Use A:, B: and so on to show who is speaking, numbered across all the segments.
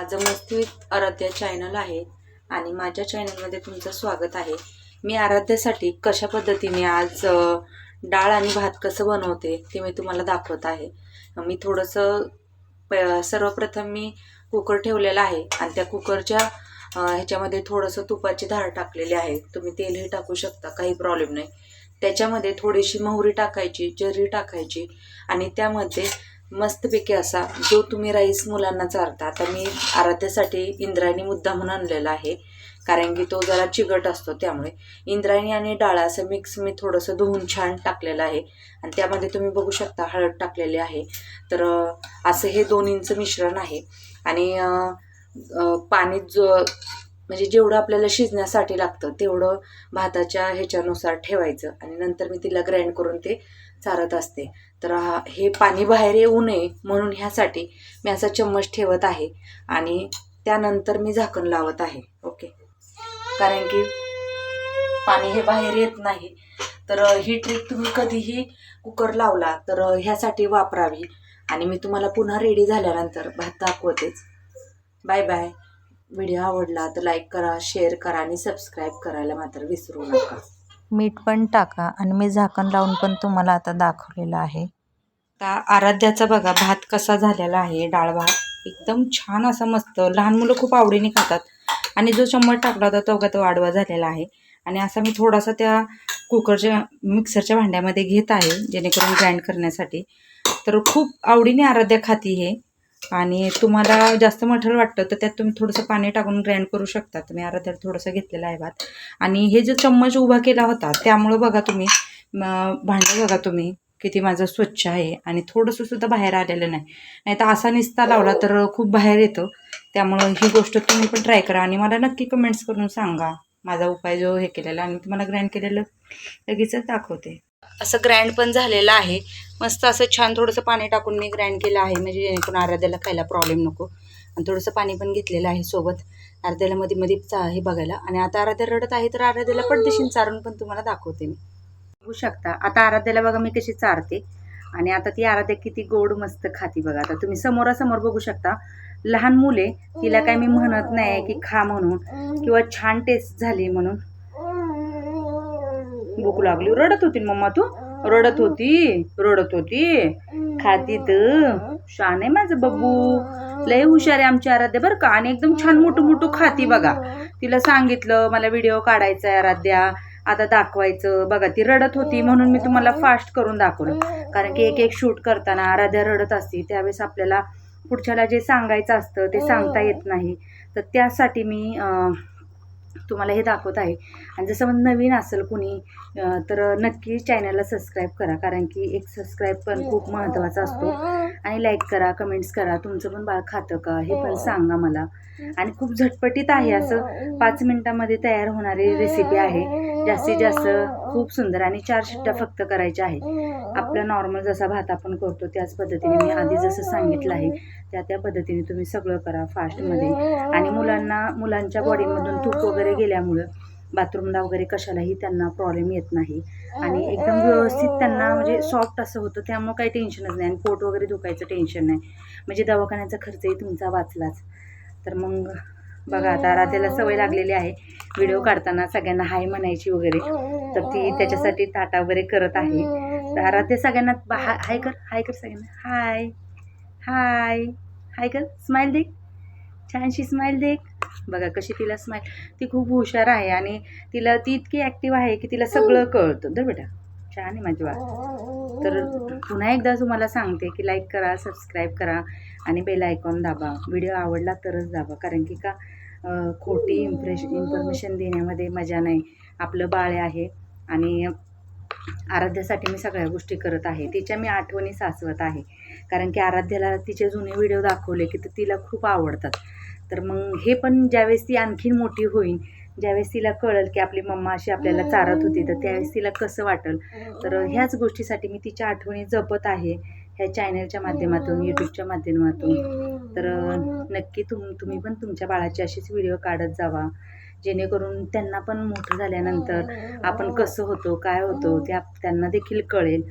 A: माझं मस्ती with Aaradhya channel आहे आणि माझ्या चॅनलमध्ये तुमचं स्वागत आहे. मी आराध्यासाठी कशा पद्धतीने आज डाळ आणि भात कसं बनवते ते मी तुम्हाला दाखवत आहे. मी थोडंसं प सर्वप्रथम मी कुकर ठेवलेला आहे आणि त्या कुकरच्या ह्याच्यामध्ये थोडंसं तुपाची धार टाकलेली आहे. तुम्ही तेलही टाकू शकता काही प्रॉब्लेम नाही. त्याच्यामध्ये थोडीशी मोहरी टाकायची जरी टाकायची आणि त्यामध्ये मस्तपैकी असा जो तुम्ही राईस मुलांना चारता आता मी आराध्यासाठी इंद्रायणी मुद्दा म्हणून आणलेला आहे. कारण की तो जरा चिकट असतो त्यामुळे. इंद्रायणी आणि डाळा असं मिक्स मी थोडंसं धुवून छान टाकलेलं आहे. आणि त्यामध्ये तुम्ही बघू शकता हळद टाकलेली आहे. तर असं हे दोन्हींचं मिश्रण आहे. आणि पाणी जो म्हणजे जेवढं आपल्याला शिजण्यासाठी लागतं तेवढं भाताच्या ह्याच्यानुसार ठेवायचं. आणि नंतर मी तिला ग्राइंड करून ते चारत असते. तर हा- हे पाणी बाहेर येऊ नये म्हणून ह्यासाठी मी असा चम्मच ठेवत आहे आणि त्यानंतर मी झाकण लावत आहे. ओके? कारण की पाणी हे बाहेर येत नाही. तर ही ट्रिक तुम्ही कधीही कुकर लावला तर ह्यासाठी वापरावी. आणि मी तुम्हाला पुन्हा रेडी झाल्यानंतर भात दाखवतेच. बाय बाय व्हिडिओ आवडला तर लाईक करा शेअर करा आणि सबस्क्राईब करायला मात्र विसरू नका.
B: मीठ पण टाका आणि मी झाकण लावून पण तुम्हाला आता दाखवलेलं आहे.
A: आता आराध्याचा बघा भात कसा झालेला आहे डाळ भात. एकदम छान असा मस्त लहान मुलं खूप आवडीने खातात. आणि जो चम्मच टाकला होता तो तो आडवा झालेला आहे. आणि असा मी थोडासा त्या कुकरच्या मिक्सरच्या भांड्यामध्ये घेत आहे जेणेकरून ग्राइंड करण्यासाठी. तर खूप आवडीने आराध्या खाती हे. आणि तुम्हाला जास्त मठल वाटतं तर त्यात तुम्ही थोडंसं पाणी टाकून ग्राइंड करू शकता तुम्ही आराध्याला थोडंसं घेतलेलं आहे भात. आणि हे जो चम्मच उभा केला होता त्यामुळं बघा तुम्ही भांडं बघा तुम्ही किती माझं स्वच्छ आहे आणि थोडंसं सुद्धा बाहेर आलेलं नाही. नाही तर असा निस्ता लावला तर खूप बाहेर येतं. त्यामुळं ही गोष्ट तुम्ही पण ट्राय करा आणि मला नक्की कमेंट्स करून सांगा. माझा उपाय जो हे केलेला आणि तुम्हाला ग्राइंड केलेलं लगेचच दाखवते. असं ग्राइंड पण झालेलं आहे. मस्त असं छान थोडंसं पाणी टाकून मी ग्राइंड केलं आहे. म्हणजे जेणेकरून आराध्याला खायला प्रॉब्लेम नको. आणि थोडंसं पाणी पण घेतलेलं आहे सोबत. आराध्याला मध्ये मध्ये चा हे बघायला. आणि आता आराध्या रडत आहे तर आराध्याला पडदेशीन चारून पण तुम्हाला दाखवते मी. बघू शकता. आता आराध्याला बघा मी कशी चारते. आणि आता ती आराध्या किती गोड मस्त खाती बघा. आता तुम्ही समोरासमोर बघू शकता. लहान मुले तिला काय मी म्हणत नाही की खा म्हणून. किंवा छान टेस्ट झाली म्हणून. भूक लागली. रडत होती मम्मा तू? रडत होती रडत होती. खाती तर शान आहे माझं बब्बू लय हुशार आहे आमची आराध्या बरं का? आणि एकदम छान मोठं मोठं खाती बघा. तिला सांगितलं मला व्हिडिओ काढायचा आहे आराध्या. आता दाखवायचं. बघा ती रडत होती म्हणून मी तुम्हाला फास्ट करून दाखवलं. कारण की एक एक शूट करताना आराध्या रडत असते. त्यावेळेस आपल्याला पुढच्याला जे सांगायचं असतं ते सांगता येत नाही. तर त्यासाठी मी तुम्हाला हे दाखवत आहे. आणि जसं नवीन असेल कुणी तर नक्की चॅनलला सबस्क्राईब करा. कारण की एक सबस्क्राईब पण खूप महत्त्वाचा असतो. आणि लाईक करा कमेंट्स करा. तुमचं पण बाळ खातं का? हे पण सांगा मला. आणि खूप झटपटीत आहे असं पाच मिनटामध्ये तयार होणारी रेसिपी आहे. जास्तीत जास्त खूप सुंदर आणि चार शिट्ट्या फक्त करायच्या आहेत. आपला नॉर्मल जसा भात आपण करतो त्याच पद्धतीने मी आधी जसं सांगितलं आहे त्या त्या पद्धतीने तुम्ही सगळं करा फास्टमध्ये. आणि मुलांना मुलांच्या बॉडीमधून तूप वगैरे गेल्यामुळं बाथरूमला वगैरे कशालाही त्यांना प्रॉब्लेम येत नाही. आणि एकदम व्यवस्थित त्यांना म्हणजे सॉफ्ट असं होतं त्यामुळं काही टेन्शनच नाही. आणि पोट वगैरे दुखायचं टेन्शन नाही. म्हणजे दवाखान्याचा खर्चही तुमचा वाचलाच. तर मग बघा आता रात्याला सवय लागलेली आहे व्हिडिओ काढताना सगळ्यांना हाय म्हणायची वगैरे. तर ती त्याच्यासाठी ताटा वगैरे करत आहे. तर आराध्य सगळ्यांना बा- हाय हाय कर हाय कर सगळ्यांना. हाय हाय हाय कर स्माईल देख. छानशी स्माईल देख. बघा कशी तिला स्माईल ती खूप हुशार आहे आणि तिला ती इतकी ॲक्टिव्ह आहे की तिला सगळं कळतं. तर बेटा. छान आहे माझी बाळ तर पुन्हा एकदा तुम्हाला सांगते की लाईक करा सबस्क्राईब करा आणि बेल आयकॉन दाबा. व्हिडिओ आवडला तरच दाबा. कारण की का खोटी इम्प्रेश इन्फॉर्मेशन देण्यामध्ये मजा नाही. आपलं बाळ आहे आणि आराध्यासाठी मी सगळ्या गोष्टी करत आहे. तिच्या मी आठवणी साचवत आहे. कारण की आराध्याला तिचे जुने व्हिडिओ दाखवले की तर तिला खूप आवडतात. तर मग हे पण ज्यावेळेस ती आणखीन मोठी होईल ज्यावेळेस तिला कळेल की आपली मम्मा अशी आपल्याला चारत होती तर त्यावेळेस तिला कसं वाटेल? तर ह्याच गोष्टीसाठी मी तिच्या आठवणी जपत आहे ह्या चॅनलच्या माध्यमातून यूट्यूबच्या माध्यमातून. तर नक्की तुम तुम्ही पण तुमच्या बाळाची अशीच व्हिडिओ काढत जावा. जेणेकरून त्यांना पण मोठं झाल्यानंतर आपण कसं होतो काय होतो ते आप त्यांना देखील कळेल.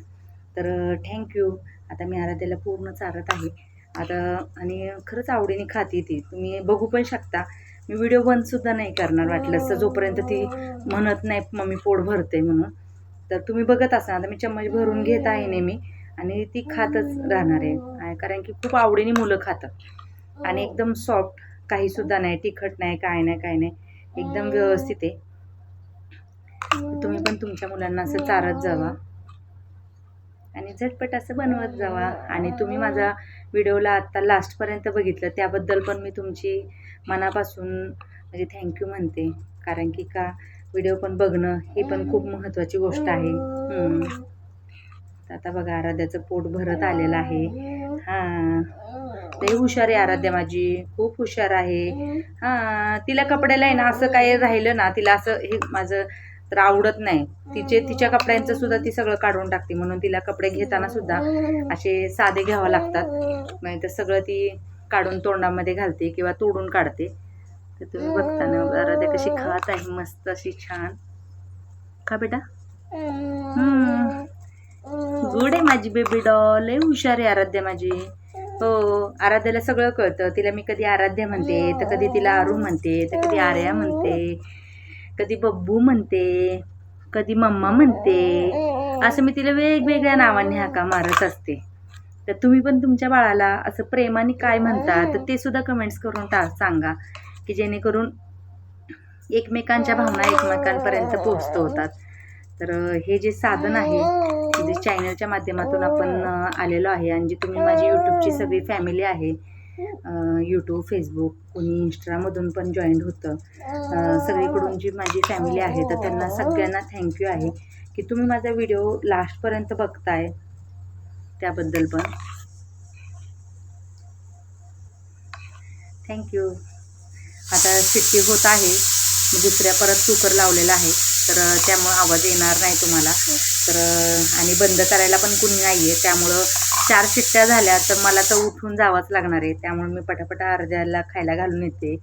A: तर थँक्यू आता मी आराध्याला पूर्ण चारत आहे. आता आणि खरंच आवडीने खाते ती. तुम्ही बघू पण शकता. मी व्हिडिओ बंदसुद्धा नाही करणार वाटलं. असं जोपर्यंत ती म्हणत नाही मम्मी पोट भरते म्हणून. तर तुम्ही बघत असाल. आता मी चम्मच भरून घेत आहे नेहमी आणि ती खातच राहणार आहे. कारण की खूप आवडीने मुलं खातात. आणि एकदम सॉफ्ट काहीसुद्धा नाही तिखट नाही काय नाही काय नाही. एकदम व्यवस्थित आहे. तुम्ही पण तुमच्या मुलांना असं चारत जावा. आणि झटपट असं बनवत जावा. आणि तुम्ही माझा व्हिडिओला आत्ता लास्टपर्यंत बघितलं त्याबद्दल पण मी तुमची मनापासून म्हणजे थँक्यू म्हणते. कारण की का व्हिडिओ पण बघणं ही पण खूप महत्त्वाची गोष्ट आहे. आता बघा आराध्याचं पोट भरत आलेलं आहे. हां. लई हुशार आहे आराध्या माझी. खूप हुशार आहे. हां तिला कपड्याला आहे ना असं काही राहिलं ना तिला असं हे माझं तर आवडत नाही. तिचे तिच्या कपड्यांचं सुद्धा ती सगळं काढून टाकते. म्हणून तिला कपडे घेताना सुद्धा असे साधे घ्यावं लागतात. नाही तर सगळं ती काढून तोंडामध्ये घालते किंवा तोडून काढते. तर तुम्ही बघताना आराध्या कशी खात आहे मस्त अशी छान. खा बेटा. हम्म. गुड आहे माझी बेबी डॉल लय हुशार आहे आराध्या माझी. हो आराध्याला सगळं कळतं. तिला मी कधी आराध्या म्हणते तर कधी तिला आरू म्हणते तर कधी आर्या म्हणते. कधी बब्बू म्हणते कधी मम्मा म्हणते. असं मी तिला वेगवेगळ्या नावाने हाका मारत असते. तर तुम्ही पण तुमच्या बाळाला असं प्रेमाने काय म्हणता तर ते सुद्धा कमेंट्स करून टा सांगा की जेणेकरून एकमेकांच्या भावना एकमेकांपर्यंत पोहोचतो होतात. तर हे जे साधन आहे जे चॅनलच्या माध्यमातून आपण आलेलो आहे आणि जी तुम्ही माझी यूट्यूबची सगळी फॅमिली आहे यूट्यूब फेसबुक कोणी इंस्टामधून पण जॉईन होतं. सगळीकडून जी माझी फॅमिली आहे तर त्यांना सगळ्यांना थँक्यू आहे की तुम्ही माझा व्हिडिओ लास्टपर्यंत बघताय. त्याबद्दल पण. थँक्यू आता शिट्टी होत आहे. दुसऱ्या परत कुकर लावलेला आहे. तर त्यामुळं आवाज येणार नाही तुम्हाला. तर अं, आणि बंद करायला पण कुणी नाही आहे त्यामुळं चार शिट्ट्या झाल्या तर मला तर उठून जावंच लागणार आहे. त्यामुळे मी पटापट अर्ध्याला खायला घालून येते.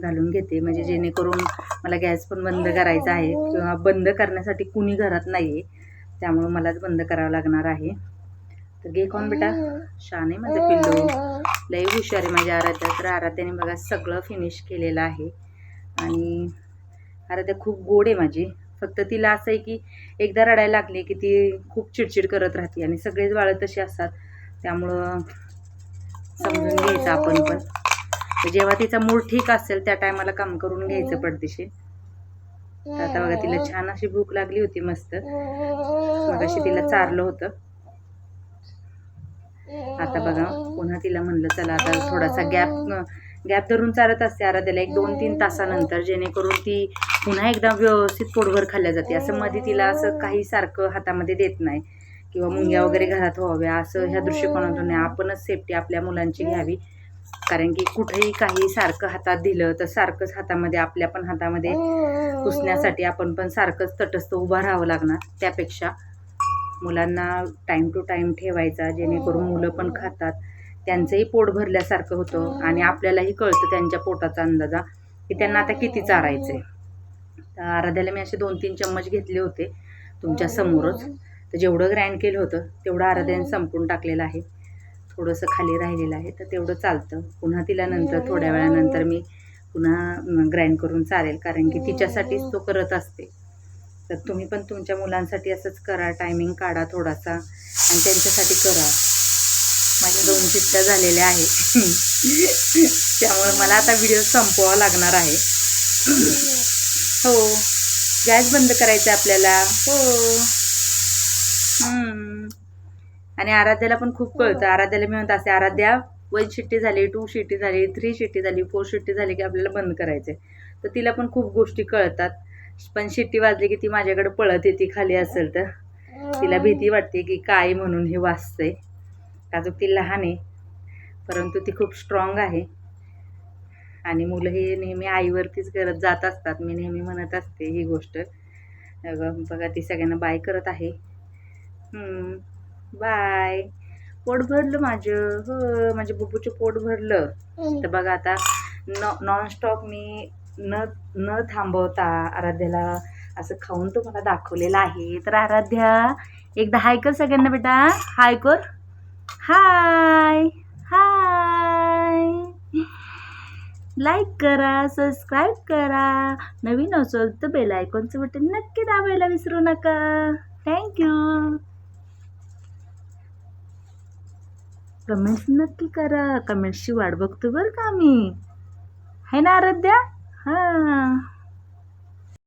A: घालून घेते. म्हणजे जेणेकरून मला गॅस पण बंद करायचा आहे. किंवा बंद करण्यासाठी कुणी घरात नाही आहे त्यामुळं मलाच बंद करावं लागणार आहे. तर घे कोण बेटा? छान आहे माझं पिल्लू. लई हुशार आहे माझ्या आराध्या. तर आराध्याने बघा सगळं फिनिश केलेलं आहे. आणि आराध्या खूप गोड आहे माझी. फक्त तिला असं आहे की एकदा रडायला लागली की ती खूप चिडचिड करत राहते आणि सगळेच बाळ तशी असतात. त्यामुळं समजून घ्यायचं आपण पण. जेव्हा तिचा मूड ठीक असेल त्या टायमाला काम करून घ्यायचं पडदिशी तर आता बघा तिला छान अशी भूक लागली होती मस्त. मग अशी तिला चारलं होतं. आता बघा पुन्हा तिला म्हणलं चला आता थोडासा गॅप गॅप धरून चालत असते आराध्याला एक दोन तीन तासानंतर जेणेकरून ती पुन्हा एकदा व्यवस्थित पोटभर खाल्ल्या जाते. असं मध्ये तिला असं काही सारखं हातामध्ये देत नाही. किंवा मुंग्या वगैरे घरात व्हाव्या असं ह्या दृष्टिकोनातून नाही. आपणच सेफ्टी आपल्या मुलांची घ्यावी. कारण की कुठेही काही सारखं हातात दिलं तर सारखंच हातामध्ये आपल्या पण हातामध्ये पुसण्यासाठी आपण पण सारखंच तटस्थ उभं राहावं लागणार. त्यापेक्षा मुलांना टाईम टू टाईम ठेवायचा जेणेकरून मुलं पण खातात. त्यांचंही पोट भरल्यासारखं होतं आणि आपल्यालाही कळतं त्यांच्या पोटाचा अंदाजा की त्यांना आता किती चारायचं आहे तर आराध्याला मी असे दोन तीन चम्मच घेतले होते तुमच्या समोरच. तर जेवढं ग्राइंड केलं होतं तेवढं आराध्याने संपून टाकलेलं आहे. थोडंसं खाली राहिलेलं आहे तर तेवढं चालतं. पुन्हा तिला नंतर थोड्या वेळानंतर मी पुन्हा ग्राइंड करून चालेल कारण की तिच्यासाठीच तो करत असते. तर तुम्ही पण तुमच्या मुलांसाठी असंच करा टायमिंग काढा थोडासा आणि त्यांच्यासाठी करा. माझ्या दोन चिट्ट्या झालेल्या आहेत. त्यामुळे मला आता व्हिडिओ संपवावा लागणार आहे. हो. गॅस बंद करायचा आपल्याला. हो. आणि आराध्याला पण खूप कळतं. आराध्याला मी म्हणत असते आराध्या वन शिट्टी झाली टू शिट्टी झाली थ्री शिट्टी झाली फोर शिट्टी झाली की आपल्याला बंद करायचं तर तिला पण खूप गोष्टी कळतात. पण शिट्टी वाजली की ती माझ्याकडे पळत येते खाली असेल तर. तिला भीती वाटते की काय म्हणून हे वाचतंय अजून ती लहान आहे परंतु ती खूप स्ट्रॉंग आहे. आणि मुलं हे नेहमी आईवरतीच करत जात असतात मी नेहमी म्हणत असते ही गोष्ट. बघा ती सगळ्यांना बाय करत आहे. बाय पोट भरलं माझं. हो माझ्या बुबूचं पोट भरलं. तर बघा आता न नॉनस्टॉप मी न न थांबवता आराध्याला असं खाऊन तुम्हाला दाखवलेलं आहे. तर आराध्या एकदा हाय कर सगळ्यांना बेटा. हाय कर. हाय हाय. लाईक करा सबस्क्राईब करा. नवीन असेल तर बेल आयकॉनचं बटन नक्की दाबायला विसरू नका. थँक्यू कमेंट्स नक्की करा. कमेंट्सची वाट बघतो बरं का मी है ना आराध्या? हां.